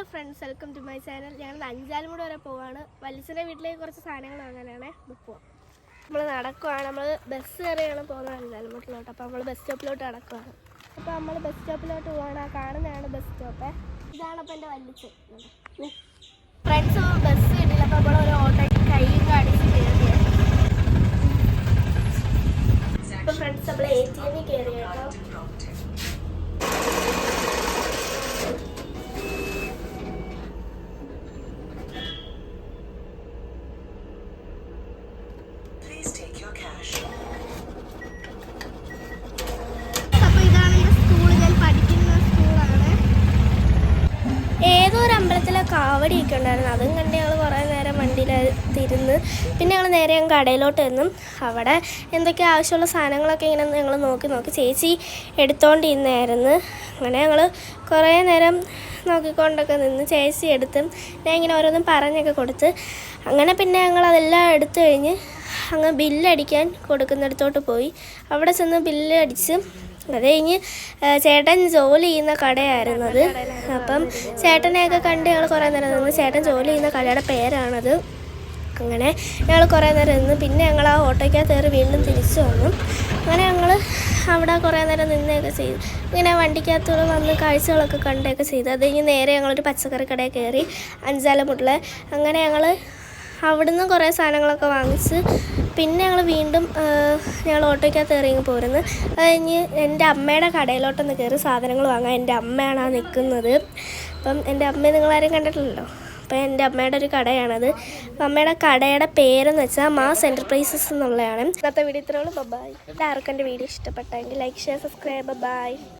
Hello friends welcome to my channel ഞങ്ങൾ അഞ്ചാലുമൂട് വരെ പോവാണ്. വലിച്ചിന്റെ വീട്ടിലേക്ക് കുറച്ച് സാധനങ്ങൾ വാങ്ങാനാണ്. പോവാം. നമ്മൾ നടക്കുവാണ്. നമ്മൾ ബസ് കയറിയാണ് പോകുന്നത് അഞ്ചാലുമൂട്ടിലോട്ട് അപ്പോൾ നമ്മൾ ബസ് സ്റ്റോപ്പിലോട്ട് നടക്കുവാണ്. അപ്പോൾ നമ്മൾ ബസ് സ്റ്റോപ്പിലോട്ട് പോവാണ്. ആ കാണുന്നതാണ് ബസ് സ്റ്റോപ്പ് ഇതാണ് അപ്പോൾ എന്റെ വലിച്ച് ഫ്രണ്ട്സ് ബസ് കിട്ടില്ല അപ്പോൾ നമ്മൾ ഒരു ഓട്ടോയ്ക്ക് കൈയും കാണിച്ച് കയറിയത് അപ്പോൾ ഫ്രണ്ട്സ് നമ്മൾ എ ടി എമ്മിൽ കയറി കേട്ടോ Please take your cash. അപ്പോൾ ഇതാണ് എന്റെ സ്കൂൾ ഞാൻ പഠിക്കുന്ന സ്കൂളാണ് ഏതോ ഒരു അമ്പലത്തിലെ കാവടിയൊക്കെ ഉണ്ടായിരുന്നു. അതും കണ്ട് ഞങ്ങൾ കുറേ നേരം വണ്ടിയിൽ തിരുന്ന് പിന്നെ ഞങ്ങൾ നേരെ ഞങ്ങൾ കടയിലോട്ട് എന്നും അവിടെ എന്തൊക്കെ ആവശ്യമുള്ള സാധനങ്ങളൊക്കെ ഇങ്ങനെ ഞങ്ങൾ നോക്കി നോക്കി ചേച്ചി എടുത്തോണ്ടിരുന്നായിരുന്നു. അങ്ങനെ ഞങ്ങൾ കുറേ നേരം നോക്കിക്കൊണ്ടൊക്കെ നിന്ന് ചേച്ചി എടുത്തും ഞാൻ ഇങ്ങനെ ഓരോന്നും പറഞ്ഞൊക്കെ കൊടുത്ത് അങ്ങനെ പിന്നെ ഞങ്ങൾ അതെല്ലാം എടുത്തു കഴിഞ്ഞ് അങ്ങ് ബില്ലടിക്കാൻ കൊടുക്കുന്നിടത്തോട്ട് പോയി. അവിടെ ചെന്ന് ബില്ല് അടിച്ച് അത് കഴിഞ്ഞ് ചേട്ടൻ ജോലി ചെയ്യുന്ന കടയായിരുന്നു അത് അപ്പം ചേട്ടനെയൊക്കെ കണ്ട് ഞങ്ങൾ കുറേ നേരം നിന്ന് ചേട്ടൻ ജോലി ചെയ്യുന്ന കടയുടെ പേരാണത്. അങ്ങനെ ഞങ്ങൾ കുറേ നേരം നിന്ന് പിന്നെ ഞങ്ങൾ ആ ഓട്ടോയ്ക്കകത്ത് കയറി വീണ്ടും തിരിച്ചു വന്നു. അങ്ങനെ ഞങ്ങൾ അവിടെ കുറേ നേരം നിന്നൊക്കെ ചെയ്തു. ഇങ്ങനെ വണ്ടിക്കകത്തൂടെ വന്ന് കാഴ്ചകളൊക്കെ കണ്ടൊക്കെ ചെയ്തു. അത് കഴിഞ്ഞ് നേരെ ഞങ്ങളൊരു പച്ചക്കറി കടയിൽ കയറി അഞ്ചാലമുട്ടിൽ അങ്ങനെ ഞങ്ങൾ അവിടുന്ന് കുറേ സാധനങ്ങളൊക്കെ വാങ്ങിച്ച് പിന്നെ ഞങ്ങൾ വീണ്ടും ഞങ്ങൾ ഓട്ടോയ്ക്കകത്ത് ഇറങ്ങി പോരുന്നു. അത് കഴിഞ്ഞ് എന്റെ അമ്മയുടെ കടയിലോട്ടൊന്ന് കയറി സാധനങ്ങൾ വാങ്ങാൻ എന്റെ അമ്മയാണ് ആ നിൽക്കുന്നത്. അപ്പം എന്റെ അമ്മയെ നിങ്ങളാരും കണ്ടിട്ടില്ലല്ലോ? അപ്പോൾ എന്റെ അമ്മയുടെ ഒരു കടയാണത്. അമ്മയുടെ കടയുടെ പേരെന്ന് വെച്ചാൽ മാസ് എന്റർപ്രൈസസ് എന്നുള്ളതാണ്. ഇന്നത്തെ വീഡിയോ ഇത്രയുള്ളൂ ബൈ എല്ലാവർക്കും എന്റെ വീഡിയോ ഇഷ്ടപ്പെട്ടെങ്കിൽ ലൈക്ക് ഷെയർ സബ്സ്ക്രൈബ്. ബൈ.